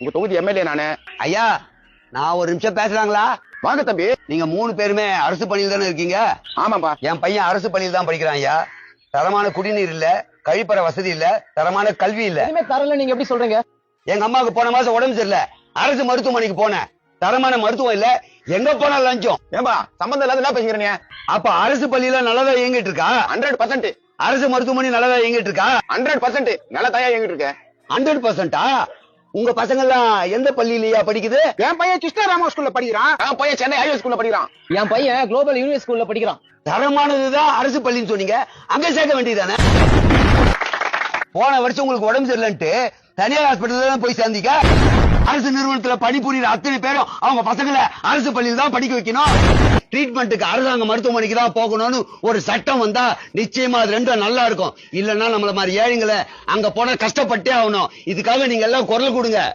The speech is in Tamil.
உங்க தொகுதி எம்எல்ஏ நானு. ஐயா நான் ஒரு நிமிஷம் பேசலாங்களா? வாங்க தம்பி. நீங்க மூணு பேருமே அரசு பள்ளியில் தானே இருக்கீங்க? ஆமாப்பா. என் பையன் அரசு பள்ளியில் தான் படிக்கிறான் ஐயா. தரமான குடிநீர் இல்ல கழிப்பற வசதி இல்ல தரமான கல்வி இல்ல. எதுவுமே தரல நீங்க எப்படி சொல்றீங்க? எங்க அம்மாவுக்கு போன மாசம் உடம்பு சரியில்லை. அரசு மருத்துவமனைக்கு போனேன். தரமான மருத்துவம் இல்ல எங்க போனா லஞ்சம். ஏன்பா சம்பந்தம் இல்லாத என்ன பேசுகிறீங்க அப்ப அரசு பள்ளியில நல்லதா இயங்கிட்டு இருக்கா? ஹண்ட்ரட் பர்சன்ட் அரசு மருத்துவமனை நல்லதா இயங்கிட்டு இருக்கா? ஹண்ட்ரட் பர்சன்ட் நல்ல தயா எங்கிட்டு இருக்க ஹண்ட்ரட் பர்சன்டா உங்க பசங்க எல்லாம் எந்த பள்ளியிலயா படிக்குது? என் பையன் கிருஷ்ணா ராமா ஸ்கூல்ல படிக்கிறான். என் பையன் சென்னை ஐஎஸ் ஸ்கூல்ல படிக்கிறான். என் பையன் குளோபல் யூனிவர்ஸ் ஸ்கூல்ல படிக்கிறான். தரமானதுதான் அரசு பள்ளின்னு சொன்னீங்க. அங்க சேர்க்க வேண்டியதானே போன வருஷம் உங்களுக்கு உடம்பு சரியில்லைன்ட்டு தனியார் ஹாஸ்பிட்டல் தான் போய் சேர்ந்திக்க. அரசு நிறுவனத்துல பணிபுரியிற அத்தனை பேரும் அவங்க பசங்களை அரசு பள்ளியில் தான் படிக்க வைக்கணும். ட்ரீட்மெண்ட்டுக்கு அரசாங்க மருத்துவமனைக்கு தான் போகணும்னு ஒரு சட்டம் வந்தா நிச்சயமா அது ரெண்டும் நல்லா இருக்கும். இல்லைன்னா நம்மள மாதிரி ஏழைங்களை அங்க போனா கஷ்டப்பட்டே ஆகணும். இதுக்காக நீங்க எல்லாம் குரல் கொடுங்க.